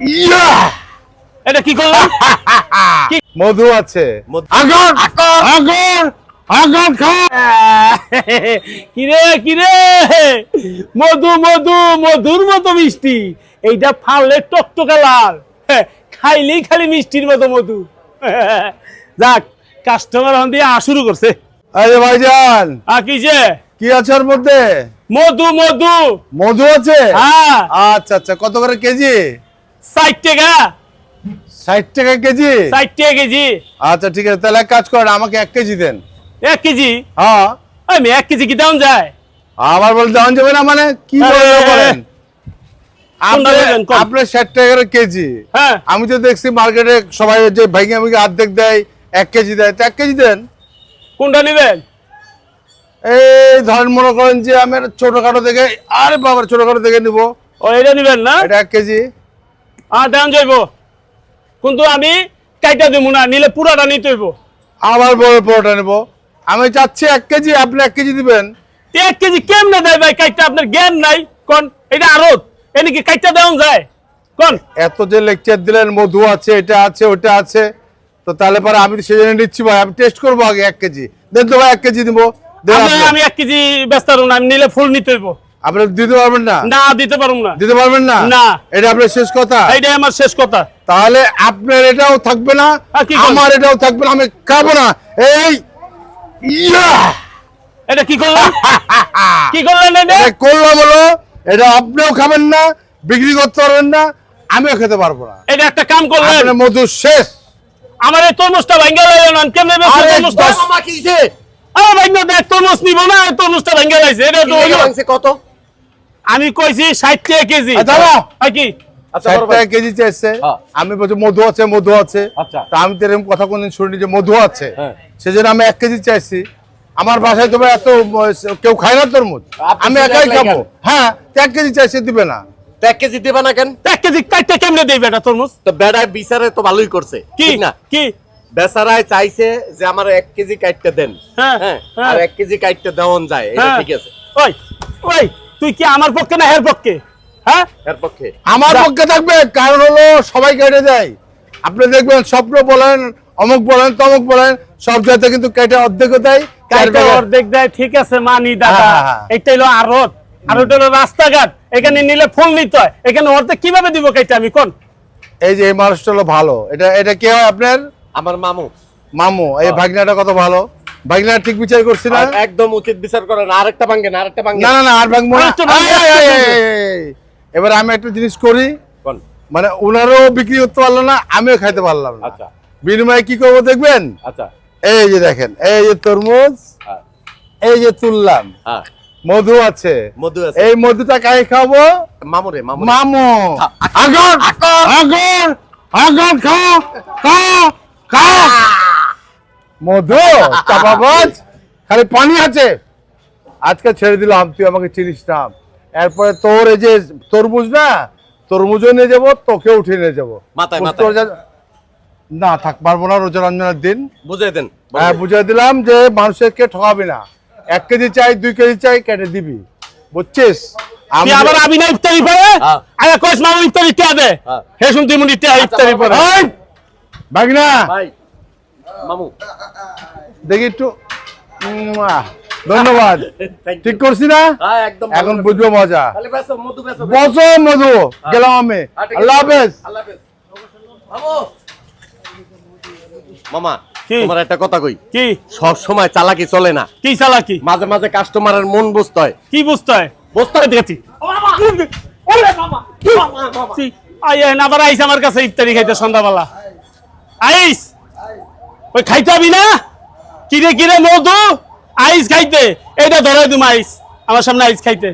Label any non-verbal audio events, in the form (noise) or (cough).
ইয়া! এটা কি করলাম? (laughs) মধু আছে। আগর! আগর! আগর! খা! (laughs) কিরে কিরে? মধু মধু মধুর মতো মিষ্টি। এইটা ফাললে টকটকা লাল। খাইলেই খালি মিষ্টির মতো মধু। (laughs) যাক কাস্টমার হন দিয়ে শুরু করছে। আরে ভাইজান। আ কি যে? কি আছে ওর মধ্যে? মধু মধু। মধু আছে? হ্যাঁ। আচ্ছা আচ্ছা। কত করে কেজি? ষাট টাকা। ষাট টাকা কেজি? ষাট টাকা কেজি। আচ্ছা ঠিক আছে তাহলে এক কাজ করেন আমাকে এক কেজি দেন। এক কেজি? হ্যাঁ। আমি এক কেজি কি দাম যায়? আবার বলতে দেওয়া যাবে না মানে? কি বলেন? কোনটা নেবেন, কোন? আপনার ষাট টাকা কেজি। হ্যাঁ। আমি তো দেখছি মার্কেটে সবাই যে ভাইগে অর্ধেক দেয় এক কেজি দেয় তো এক কেজি দেন। কোনটা নেবেন? এই ধরেন মনে করেন যে আমি ছোটখাটো দেখে আরে বাবা ছোটখাটো দেখে নিবো। ও এটা নেবেন না? এটা এক কেজি। আর দাম যাইব কিন্তু আমি কাইটা দেবো না নিলে পুরাটা নিতে হইব। আবার বড় পরোটা নেব। আমি চাচ্ছি এক কেজি আপনি এক কেজি দিবেন। এক কেজি কেমনে দেয় ভাই কাইটা? আপনার জ্ঞান নাই। কোন? এটা আরত এ নাকি কাইটা দেওয়া যায়? কোন? এত যে লেকচার দিলেন মধু আছে এটা আছে ওটা আছে। তো তাহলে পরে আমি সেই জন্য নিচ্ছি ভাই। আমি টেস্ট করব আগে এক কেজি। দেন তো ভাই এক কেজি দিব। আমি- এক কেজি ব্যস্ত আমি নিলে ফুল নিতে হইব। আপনি দিতে পারবেন না? না দিতে পারব না। দিতে পারবেন না? না। এটা আপনার শেষ কথা? আমার শেষ কথা। তাহলে আপনার এটাও থাকবে না? আমার এটাও থাকবে না আমি খাব না। এই! এটা কি (laughs) কি করলেন এটা? এটা করলাম হলো এটা আপনিও খাবেন না বিক্রি করতে পারবেন না আমিও খেতে পারব না। এটা একটা কাম করলেন। মধু শেষ। আমার এই তরমুজটা ভাঙ্গা লাইলেন না কেমনে তরমুজটা? আরে ভাঙ্গা দেখ তরমুজ নিব না তরমুজটা ভাঙ্গা লাইছে এটা। কত? আমি কইছি ষাট টাকা কেজি। আচ্ছা, দাঁড়াও। কি? আচ্ছা কেজি চাইছে হ্যাঁ। আমি বলছি মধু আছে মধু আছে। আচ্ছা। তা আমি তো এরকম কথা কোনদিন শুনিনি যে মধু আছে। হ্যাঁ। সেজন্য আমি এক কেজি চাইছি। আমার বাসায় তো এত কেউ খায় না তরমুজ আমি একাই খাব। হ্যাঁ এক কেজি চাইছে দিবে না। এক কেজি দেবা না কেন? এক কেজি কাটতে কেমনে তরমুজ? তো বেড়ায় বিচারে তো ভালোই করছে কি? ঠিক না? কি? বেচারায় চাইছে যে আমার এক কেজি কাটতে দেন। হ্যাঁ, হ্যাঁ হ্যাঁ। আর এক কেজি কাটতে দেওয়ান যায় এটা। ঠিক আছে। ওই ওই। তুই কি আমার পক্ষে না হের পক্ষে? হ্যাঁ? এর পক্ষে। আমার পক্ষে থাকবে কারণ হলো সবাই কেটে দেয়। আপনি দেখবেন স্বপ্ন বলেন অমুক বলেন তমুক বলেন সব জায়গাতে কিন্তু কেটে অর্ধেক দেয় চার অর্ধেক দেয় ঠিক আছে মানি দাদা। হ্যাঁ, হ্যাঁ, হ্যাঁ। এটা হলো আরত আর ওটা হলো রাস্তাঘাট। এখানে নিলে ফুল নিতে হয়। এখানে অর্ধেক কীভাবে দিব কাইটা আমি? কোন? এই যে এই মানুষটা হলো ভালো। এটা এটা কে হয় আপনার? আমার মামু। মামু। এই ভাগনাটা কত ভালো? ভাগনা ঠিক বিচার করছি না? একদম উচিত বিচার করেন আরেকটা ভাঙ্গেন আরেকটা না ভাঙ্গেন না না আর ভাঙবো না। এবার আমি একটা জিনিস করি? মানে ওনারও বিক্রি করতে পারল না আমিও খাইতে পারলাম না। আচ্ছা। বিনিময়ে কি করব দেখবেন? আচ্ছা। এই যে দেখেন এই যে তরমুজ হ্যাঁ। এই যে তুললাম। হ্যাঁ। মধু আছে। মধু আছে। এই মধুটা কাই খাব মামুরে মামু। মামু আগর আগর আগর খাও খা খা মধু চাপাবাজ খালি পানি আছে। আজকে ছেড়ে দিলাম তুই আমাকে চিনিস না। এরপরে তোর এই যে তরমুজ না তরমুজও নিয়ে যাব তোকে উঠিয়ে নিয়ে যাব। না থাক পারব না রোজা রঞ্জনের দিন। বুঝাই দেন হ্যাঁ বুঝিয়ে দিলাম যে মানুষকে ঠকাবি না। এক কেজি চাই দুই কেজি চাই কেটে দিবি। বুঝছিস? আমি- আবার আবি না ইফতারি পরে? হ্যাঁ। আরে কইস মামু ইফতারি কে দে হ্যাঁ। হে শুন তুই মুনি তে ইফতারি পরে! ভাগনা ভাই। মামু। দেখি একটু। ধন্যবাদ। (laughs) ঠিক করছি না? হ্যাঁ এখন বুঝব মজা। বসো মধু। গেলাম আমি। হ্যাঁ। আল্লাহ হাফেজ। মামু। মামা তোমার একটা কথা কই। কি? সব সময় চালাকি চলে না। কি চালাকি? মাঝে মাঝে কাস্টমারের মন বুঝতে হয়। কি বুঝতে হয়? বুঝতে হয় দেখছি। আই আই আবার আইস আমার কাছে ইফতারি খাইতে সন্ধ্যাবেলা। আইস। ওই খাইতে হবি না? কিরে কিরে মধু আইস খাইতে। এইটা ধরাই তুমি আইস। আমার সামনে আইস খাইতে।